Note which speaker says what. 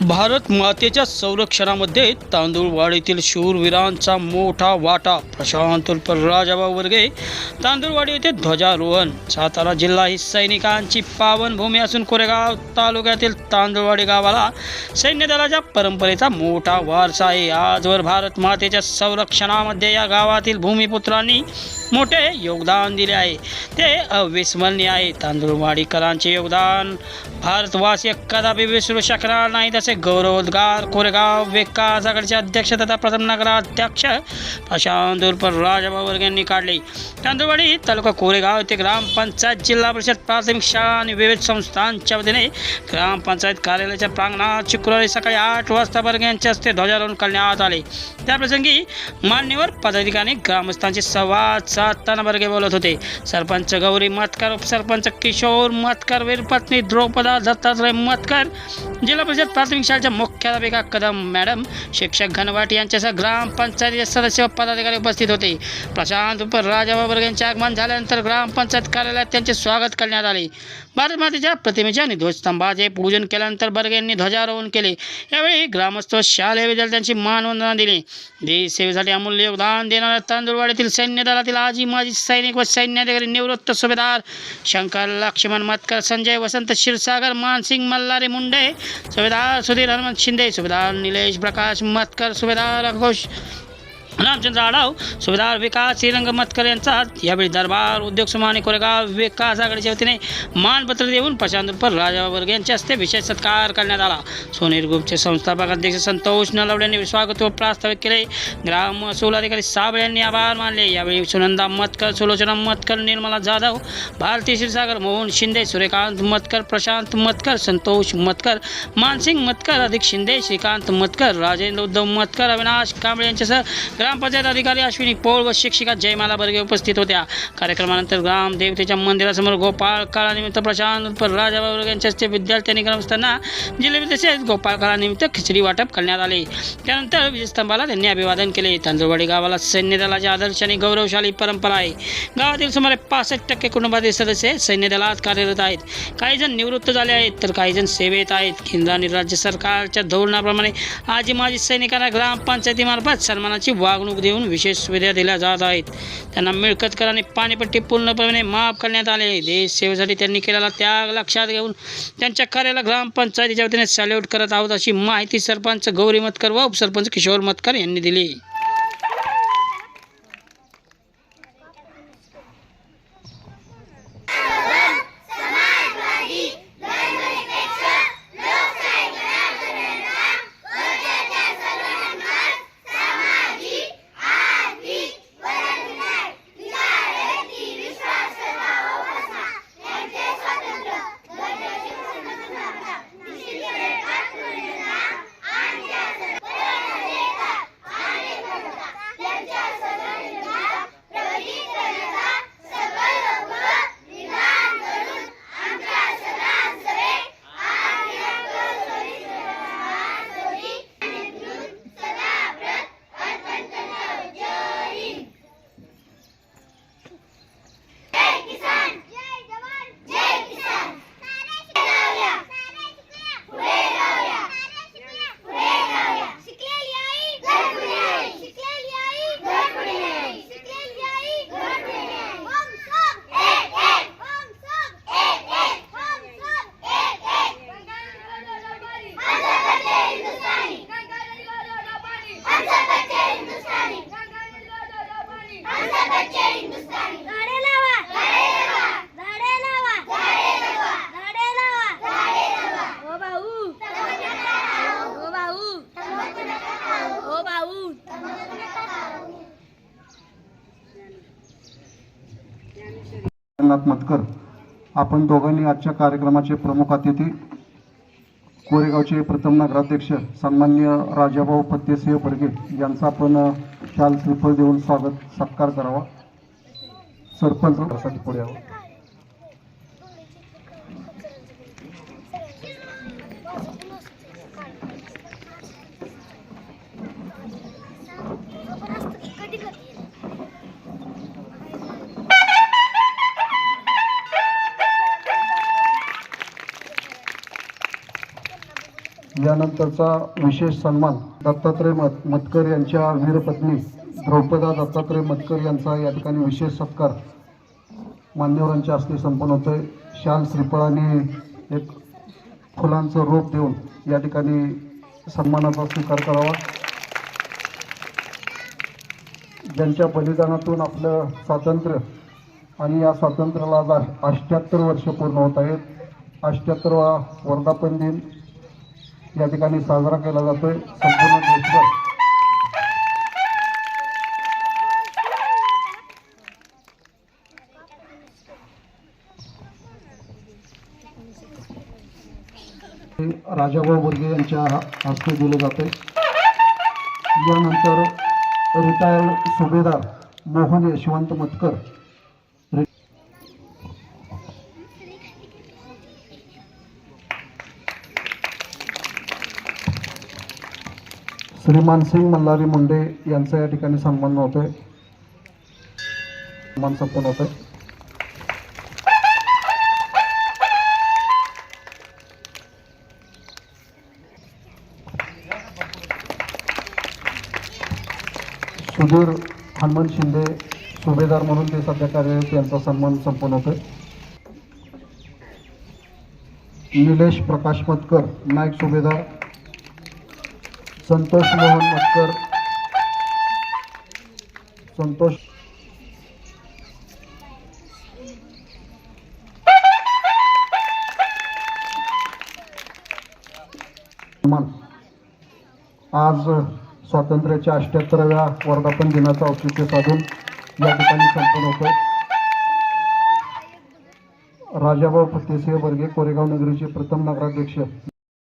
Speaker 1: भारत मातेच्या संरक्षणामध्ये तांदूळवाडीतील शूरवीरांचा मोठा वाटा. प्रशांत उर्फ वर्गे तांदूळवाडी येथे ध्वजारोहण. सातारा जिल्हा ही सैनिकांची पावनभूमी असून कोरेगाव तालुक्यातील तांदूळवाडी गावाला सैन्य दलाच्या परंपरेचा मोठा वारसा आहे. आजवर भारत मातेच्या संरक्षणामध्ये या गावातील भूमिपुत्रांनी मोठे योगदान दिले आहे. ते अविस्मरणीय आहे. तांदूळवाडीकरांचे योगदान भारतवासी कदापि विसरू शकणार नाही. तसे गौरवोद्गार कोरेगाव विकास आघाडीचे अध्यक्ष तथा प्रथम नगराध्यक्ष प्रशांत उर्फ राजाभाऊ वर्ग यांनी काढले. तांदूळवाडी तालुका कोरेगाव येथे ग्रामपंचायत जिल्हा परिषद प्राथमिक शाळा आणि विविध संस्थांच्या वतीने ग्रामपंचायत कार्यालयाच्या प्रांगणात शुक्रवारी सकाळी आठ वाजता वर्ग यांच्या हस्ते ध्वजारोहण करण्यात आले. त्याप्रसंगी मान्यवर पदाधिकारी ग्रामस्थांशी संवाद साधताना वर्गे बोलत होते. सरपंच गौरी मतकर उपसरपंच किशोर मतकर वीरपत्नी द्रौपदा दत्तात्रय मतकर जिल्हा परिषद प्राथमिक शाळेच्या मुख्याध्यापिका कदम मॅडम शिक्षक घनवाट यांच्यासह ग्रामपंचायतीचे सदस्य व पदाधिकारी उपस्थित होते. प्रशांत उप वर्ग यांचे आगमन झाल्यानंतर ग्रामपंचायत कार्यालयात त्यांचे स्वागत करण्यात आले. भारतमातेच्या प्रतिमेच्या आणि ध्वजस्तंभाचे पूजन केल्यानंतर बर्गे यांनी ध्वजारोहण केले. यावेळी ग्रामस्थ शालेय विद्यार्थ्यांची मानवंदना दिली. देशसेवेसाठी अमूल्य योगदान देणाऱ्या तांदूळवाडीतील सैन्य दलातील आजी माजी सैनिक व सैन्याधिकारी निवृत्त सुभेदार शंकर लक्ष्मण मतकर संजय वसंत क्षीरसागर मानसिंग मल्हारी मुंडे सुभेदार सुधीर हनुमंत शिंदे सुभेदार निलेश प्रकाश मतकर सुभेदार घोष रामचंद्र आढाव सुभेदार विकास श्रीरंग मतकर यांचा यावेळी दरबार उद्योग समाने कोरेगाव विकास आघाडीच्या वतीने मानपत्र देऊन प्रशांत उर्फ राजा वर्ग यांच्या हस्ते विशेष सत्कार करण्यात आला. सोनेर ग्रुपचे संस्थापक अध्यक्ष संतोष नलवडे यांनी स्वागत व प्रास्ताविक केले. ग्राम महसूल अधिकारी साबळे यांनी आभार मानले. यावेळी सुनंदा मतकर सुलोचना मतकर निर्मला जाधव भारती क्षीरसागर मोहन शिंदे सूर्यकांत मतकर प्रशांत मतकर संतोष मतकर मानसिंग मतकर अधिक शिंदे श्रीकांत मतकर राजेंद्र उद्धव मतकर अविनाश कांबळे यांच्यासह ग्रामपंचायत अधिकारी अश्विनी पोळ व शिक्षिका जयमाला बर्गे उपस्थित होत्या. कार्यक्रमानंतर ग्रामदेवतेच्या मंदिरासमोर गोपाळ काळानिमित्त प्रशांत राजा बर्गे यांच्या हस्ते विद्यार्थ्यांनी ग्रामस्थांना जिल्ह्यात तसेच गोपाळ काळानिमित्त खिचडी वाटप करण्यात आले. त्यानंतर विजयस्तंभाला त्यांनी अभिवादन केले. तांदुळवाडी गावाला सैन्य दलाच्या आदर्श आणि गौरवशाली परंपरा आहे. गावातील सुमारे पासष्ट टक्के कुटुंबातील सदस्य सैन्य दलात कार्यरत आहेत. काही जण निवृत्त झाले आहेत तर काही जण सेवेत आहेत. केंद्र आणि राज्य सरकारच्या धोरणाप्रमाणे आजी माजी सैनिकांना ग्रामपंचायतीमार्फत सन्मानाची वागणूक देऊन विशेष सुविधा दिल्या जात आहेत. त्यांना मिळकतकर आणि पाणीपट्टी पूर्णपणे माफ करण्यात आले. देश सेवेसाठी त्यांनी केलेला त्याग लक्षात घेऊन त्यांच्या कार्याला ग्रामपंचायतीच्या वतीने सॅल्यूट करत आहोत अशी माहिती सरपंच गौरी मतकर व उपसरपंच किशोर मतकर यांनी दिली.
Speaker 2: रंगनाथ मतकर आपण दोघांनी आजच्या कार्यक्रमाचे प्रमुख अतिथी कोरेगावचे प्रथम नगराध्यक्ष सन्मान्य राजाभाऊ फत्तेसिंह बडगे यांचा आपण शाल श्रीफळ देऊन स्वागत सत्कार करावा. सरपंच पुढे यावं यानंतरचा विशेष सन्मान दत्तात्रय मत मतकर यांच्या वीरपत्नी द्रौपदा दत्तात्रय मतकर यांचा या ठिकाणी विशेष सत्कार मान्यवरांच्या हस्ते संपन्न होतोय. शाल श्रीफळाने एक फुलांचं रोप देऊन या ठिकाणी सन्मानाचा स्वीकार करावा. ज्यांच्या बलिदानातून आपलं स्वातंत्र्य आणि या स्वातंत्र्याला आज अष्ट्याहत्तर वर्ष पूर्ण होत आहेत. अष्ट्याहत्तरवा वर्धापन दिन या ठिकाणी साजरा केला जातोय. संपूर्ण देशभर. हे राजाभाऊ बुर्गे यांच्या हस्ते दिले जाते. यानंतर रिटायर्ड सुभेदार मोहन यशवंत मतकर श्रीमान सिंग मल्हारी मुंडे यांचा या ठिकाणी सन्मान होतोय. सन्मान संपन्न होतोय. सुधीर हनुमान शिंदे सुभेदार म्हणून ते सध्या कार्यरत यांचा सन्मान संपन्न होतोय. निलेश प्रकाश मतकर नायक सुभेदार संतोष मोहन मतकर संतोष. आज स्वातंत्र्याच्या अष्ट्याहत्तराव्या वर्धापन दिनाचं औचित्य साधून या ठिकाणी संपन्न होतोय. राजाभाऊ फतेसिंह बर्गे कोरेगाव नगरीचे प्रथम नगराध्यक्ष.